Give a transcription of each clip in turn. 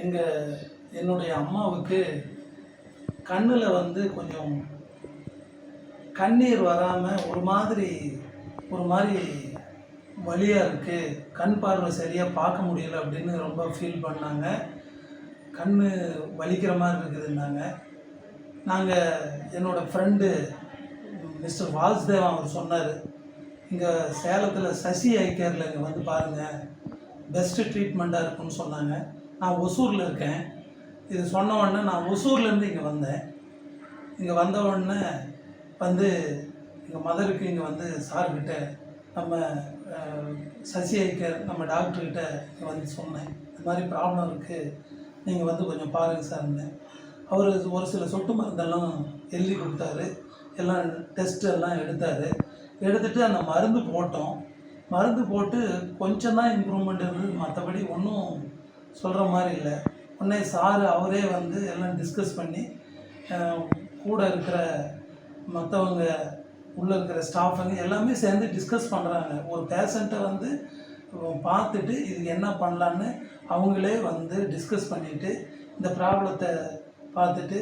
எங்கள் என்னுடைய அம்மாவுக்கு கண்ணில் வந்து கொஞ்சம் கண்ணீர் வராமல் ஒரு மாதிரி ஒரு மாதிரி வலியாக இருக்குது கண் பார்வை சரியாக பார்க்க முடியல அப்படின்னு ரொம்ப ஃபீல் பண்ணாங்க. கண் வலிக்கிற மாதிரி இருக்குதுன்னாங்க. நாங்கள் என்னோடய ஃப்ரெண்டு மிஸ்டர் வாசுதேவன் அவர் சொன்னார் இங்கே சேலத்தில் சசி ஐ கேரில் இங்கே வந்து பாருங்கள் பெஸ்ட்டு ட்ரீட்மெண்ட்டாக இருக்குன்னு சொன்னாங்க. நான் ஒசூரில் இருக்கேன். இது சொன்ன உடனே நான் ஒசூர்லேருந்து இங்கே வந்தேன். இங்கே வந்த உடனே வந்து எங்கள் மதருக்கு இங்கே வந்து சார்கிட்ட நம்ம சசி ஐக்கர் நம்ம டாக்டர்கிட்ட இங்கே வந்து சொன்னேன். இந்த மாதிரி ப்ராப்ளம் இருக்குது நீங்கள் வந்து கொஞ்சம் பாருங்கள் சார்னு அவர் ஒரு சில சொட்டு மருந்தெல்லாம் எழுதி கொடுத்தாரு. எல்லாம் டெஸ்ட் எல்லாம் எடுத்தார். எடுத்துகிட்டு அந்த மருந்து போட்டோம். மருந்து போட்டு கொஞ்சம் தான் இம்ப்ரூவ்மெண்ட் இருந்தது. மற்றபடி ஒன்றும் சொல்கிற மாதிரி இல்லை. உடனே சார் அவரே வந்து எல்லாம் டிஸ்கஸ் பண்ணி கூட இருக்கிற மற்றவங்க உள்ளே இருக்கிற ஸ்டாஃபுங்க எல்லாமே சேர்ந்து டிஸ்கஸ் பண்ணுறாங்க ஒரு பேஷண்ட்டை வந்து பார்த்துட்டு இதுக்கு என்ன பண்ணலான்னு அவங்களே வந்து டிஸ்கஸ் பண்ணிவிட்டு இந்த ப்ராப்ளத்தை பார்த்துட்டு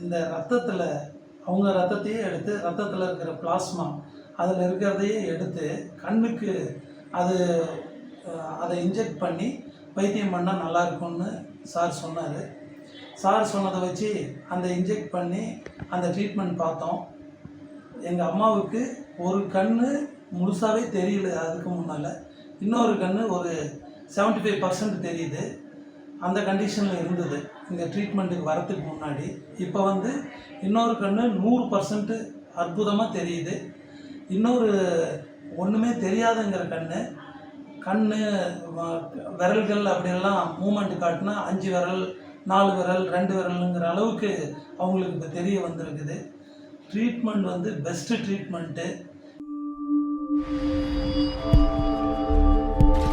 இந்த ரத்தத்தில் அவங்க ரத்தத்தையே எடுத்து ரத்தத்தில் இருக்கிற பிளாஸ்மா அதில் இருக்கிறதையே எடுத்து கண்ணுக்கு அது அதை இன்ஜெக்ட் பண்ணி வைத்தியம் பண்ணால் நல்லா இருக்கும்னு சார் சொன்னார். சார் சொன்னதை வச்சு அந்த இன்ஜெக்ட் பண்ணி அந்த ட்ரீட்மெண்ட் பார்த்தோம். எங்கள் அம்மாவுக்கு ஒரு கண் முழுசாகவே தெரியல அதுக்கு முன்னால். இன்னொரு கண் ஒரு 75% ஃபைவ் பர்சன்ட் தெரியுது. அந்த கண்டிஷனில் இருந்தது. இந்த ட்ரீட்மெண்ட்டுக்கு வரத்துக்கு முன்னாடி. இப்போ வந்து இன்னொரு கண் நூறு பர்சன்ட்டு அற்புதமாக தெரியுது. இன்னொரு ஒன்றுமே தெரியாதுங்கிற கண்ணு கண் விரல்கள் அப்படின்லாம் மூமெண்ட் காட்டினா அஞ்சு விரல் நாலு விரல் ரெண்டு விரலுங்கிற அளவுக்கு அவங்களுக்கு இப்போ தெரிய வந்திருக்குது. ட்ரீட்மெண்ட் வந்து பெஸ்ட்டு ட்ரீட்மெண்ட்டு